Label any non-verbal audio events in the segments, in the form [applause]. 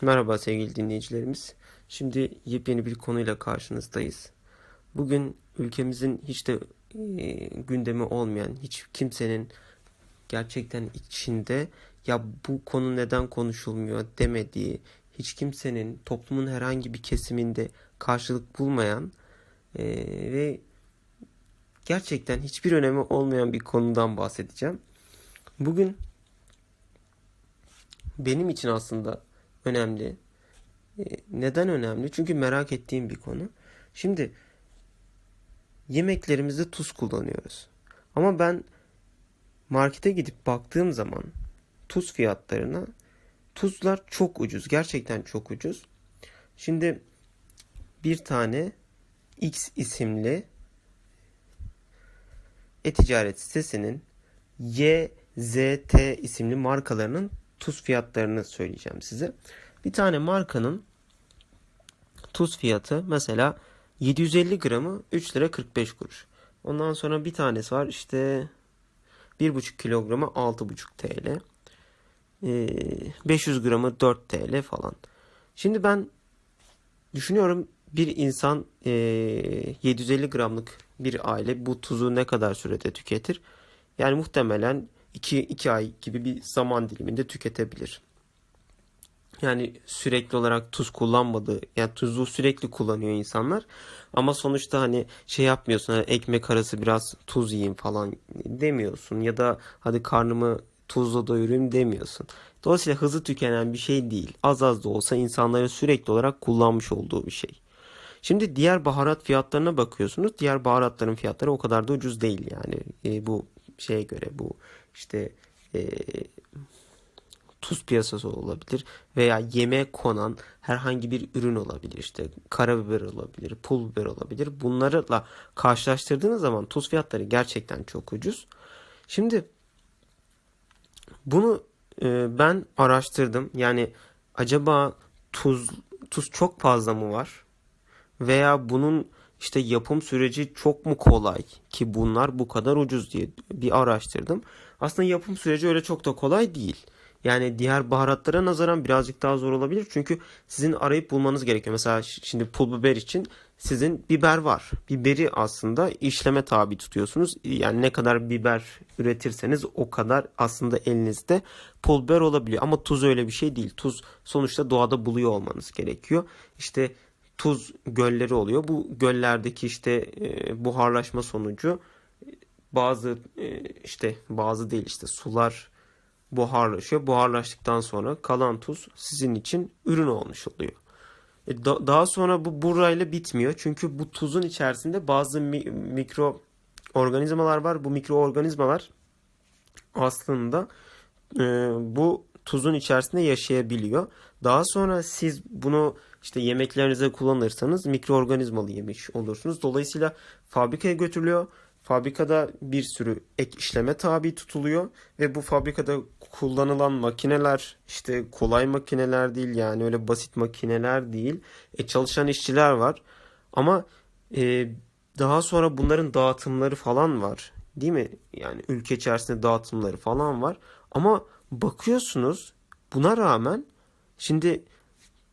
Merhaba sevgili dinleyicilerimiz. Şimdi yepyeni bir konuyla karşınızdayız. Bugün ülkemizin hiç de e, gündemi olmayan, hiç kimsenin gerçekten içinde ya bu konu neden konuşulmuyor demediği, hiç kimsenin toplumun herhangi bir kesiminde karşılık bulmayan e, ve gerçekten hiçbir önemi olmayan bir konudan bahsedeceğim. Bugün benim için aslında önemli. E, Neden önemli? Çünkü merak ettiğim bir konu. Şimdi yemeklerimizde tuz kullanıyoruz. Ama ben markete gidip baktığım zaman tuz fiyatlarına tuzlar çok ucuz. Gerçekten çok ucuz. Şimdi bir tane X isimli e-ticaret sitesinin YZT isimli markalarının tuz fiyatlarını söyleyeceğim size. Bir tane markanın tuz fiyatı mesela 750 gramı 3 lira 45 kuruş. Ondan sonra bir tanesi var işte 1,5 kilogramı 6,5 TL. Ee, 500 gramı 4 TL falan. Şimdi ben düşünüyorum bir insan ee, 750 gramlık bir aile bu tuzu ne kadar sürede tüketir? Yani muhtemelen 2, 2 ay gibi bir zaman diliminde tüketebilir. Yani sürekli olarak tuz kullanmadığı, yani tuzu sürekli kullanıyor insanlar. Ama sonuçta hani şey yapmıyorsun, hani ekmek arası biraz tuz yiyeyim falan demiyorsun. Ya da hadi karnımı tuzla doyurayım demiyorsun. Dolayısıyla hızlı tükenen bir şey değil. Az az da olsa insanların sürekli olarak kullanmış olduğu bir şey. Şimdi diğer baharat fiyatlarına bakıyorsunuz. Diğer baharatların fiyatları o kadar da ucuz değil yani. E, bu şeye göre bu işte e, tuz piyasası olabilir veya yemeğe konan herhangi bir ürün olabilir. İşte karabiber olabilir, pul biber olabilir. Bunlarla karşılaştırdığınız zaman tuz fiyatları gerçekten çok ucuz. Şimdi bunu e, ben araştırdım. Yani acaba tuz tuz çok fazla mı var? Veya bunun işte yapım süreci çok mu kolay ki bunlar bu kadar ucuz diye bir araştırdım. Aslında yapım süreci öyle çok da kolay değil. Yani diğer baharatlara nazaran birazcık daha zor olabilir. Çünkü sizin arayıp bulmanız gerekiyor. Mesela şimdi pul biber için sizin biber var. Biberi aslında işleme tabi tutuyorsunuz. Yani ne kadar biber üretirseniz o kadar aslında elinizde pul biber olabiliyor. Ama tuz öyle bir şey değil. Tuz sonuçta doğada buluyor olmanız gerekiyor. İşte tuz gölleri oluyor. Bu göllerdeki işte buharlaşma sonucu bazı e, işte bazı değil işte sular buharlaşıyor. Buharlaştıktan sonra kalan tuz sizin için ürün olmuş oluyor. E, da- daha sonra bu burayla bitmiyor. Çünkü bu tuzun içerisinde bazı mi- mikro organizmalar var. Bu mikroorganizmalar aslında e, bu tuzun içerisinde yaşayabiliyor. Daha sonra siz bunu işte yemeklerinize kullanırsanız mikroorganizmalı yemiş olursunuz. Dolayısıyla fabrikaya götürülüyor. Fabrikada bir sürü ek işleme tabi tutuluyor ve bu fabrikada kullanılan makineler işte kolay makineler değil yani öyle basit makineler değil. E, çalışan işçiler var ama e, daha sonra bunların dağıtımları falan var değil mi? Yani ülke içerisinde dağıtımları falan var ama bakıyorsunuz buna rağmen şimdi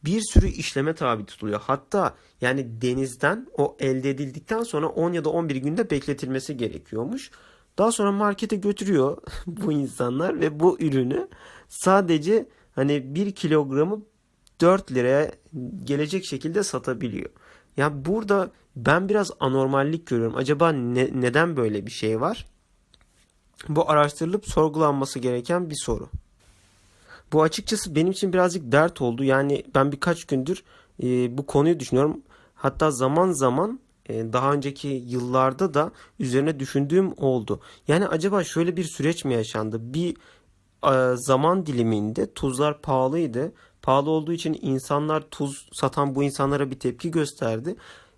bir sürü işleme tabi tutuluyor. Hatta yani denizden o elde edildikten sonra 10 ya da 11 günde bekletilmesi gerekiyormuş. Daha sonra markete götürüyor [laughs] bu insanlar ve bu ürünü sadece hani 1 kilogramı 4 liraya gelecek şekilde satabiliyor. Ya burada ben biraz anormallik görüyorum. Acaba ne- neden böyle bir şey var? Bu araştırılıp sorgulanması gereken bir soru. Bu açıkçası benim için birazcık dert oldu. Yani ben birkaç gündür e, bu konuyu düşünüyorum. Hatta zaman zaman e, daha önceki yıllarda da üzerine düşündüğüm oldu. Yani acaba şöyle bir süreç mi yaşandı? Bir e, zaman diliminde tuzlar pahalıydı. Pahalı olduğu için insanlar tuz satan bu insanlara bir tepki gösterdi.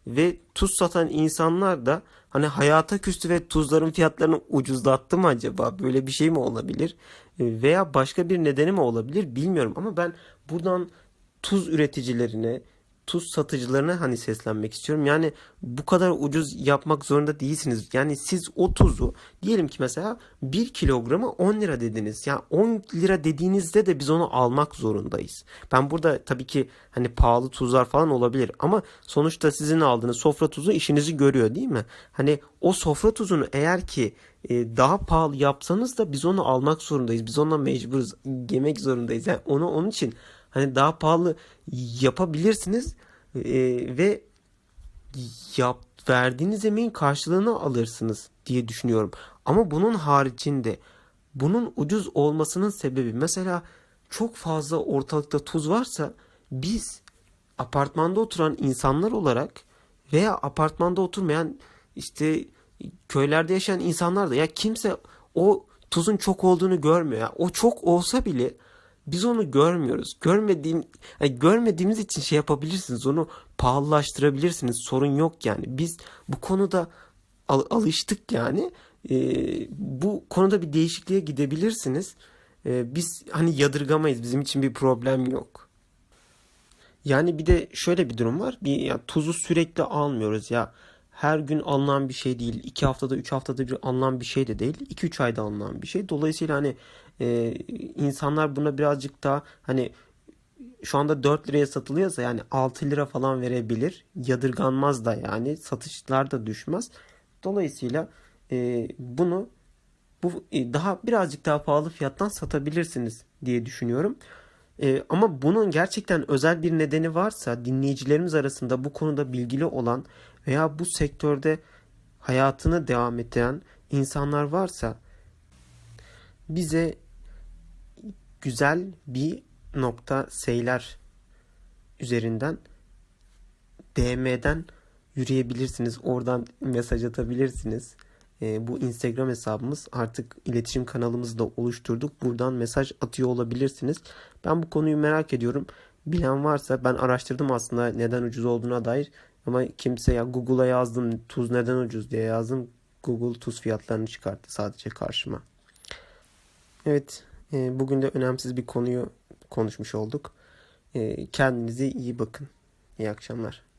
Ve tuz satan insanlar da hani hayata küstü ve tuzların fiyatlarını ucuzlattı mı acaba? Böyle bir şey mi olabilir? E, Veya başka bir nedeni mi olabilir bilmiyorum. Ama ben buradan tuz üreticilerine, tuz satıcılarına hani seslenmek istiyorum. Yani bu kadar ucuz yapmak zorunda değilsiniz. Yani siz o tuzu diyelim ki mesela 1 kilogramı 10 lira dediniz. Yani 10 lira dediğinizde de biz onu almak zorundayız. Ben burada tabii ki hani pahalı tuzlar falan olabilir ama sonuçta sizin aldığınız sofra tuzu işinizi görüyor değil mi? Hani o sofra tuzunu eğer ki e, daha pahalı yapsanız da biz onu almak zorundayız. Biz onunla mecburuz. Yemek zorundayız. Yani onu onun için hani daha pahalı yapabilirsiniz e, ve yap verdiğiniz emeğin karşılığını alırsınız diye düşünüyorum. Ama bunun haricinde bunun ucuz olmasının sebebi mesela çok fazla ortalıkta tuz varsa biz apartmanda oturan insanlar olarak veya apartmanda oturmayan işte köylerde yaşayan insanlar da ya kimse o tuzun çok olduğunu görmüyor. Ya. O çok olsa bile biz onu görmüyoruz. Görmediğim yani görmediğimiz için şey yapabilirsiniz. Onu pahalılaştırabilirsiniz. Sorun yok yani. Biz bu konuda al- alıştık yani. Ee, bu konuda bir değişikliğe gidebilirsiniz. Ee, biz hani yadırgamayız. Bizim için bir problem yok. Yani bir de şöyle bir durum var. Bir ya tuzu sürekli almıyoruz ya. Her gün alınan bir şey değil. 2 haftada 3 haftada bir alınan bir şey de değil. 2-3 ayda alınan bir şey. Dolayısıyla hani e, insanlar buna birazcık daha hani şu anda 4 liraya satılıyorsa yani 6 lira falan verebilir. Yadırganmaz da yani satışlar da düşmez. Dolayısıyla e, bunu bu e, daha birazcık daha pahalı fiyattan satabilirsiniz diye düşünüyorum. E, ama bunun gerçekten özel bir nedeni varsa dinleyicilerimiz arasında bu konuda bilgili olan veya bu sektörde hayatını devam ettiren insanlar varsa bize güzel bir nokta seyler üzerinden DM'den yürüyebilirsiniz. Oradan mesaj atabilirsiniz. E, bu Instagram hesabımız artık iletişim kanalımızı da oluşturduk. Buradan mesaj atıyor olabilirsiniz. Ben bu konuyu merak ediyorum. Bilen varsa ben araştırdım aslında neden ucuz olduğuna dair. Ama kimse ya Google'a yazdım tuz neden ucuz diye yazdım. Google tuz fiyatlarını çıkarttı sadece karşıma. Evet, e, bugün de önemsiz bir konuyu konuşmuş olduk. E, kendinize iyi bakın. İyi akşamlar.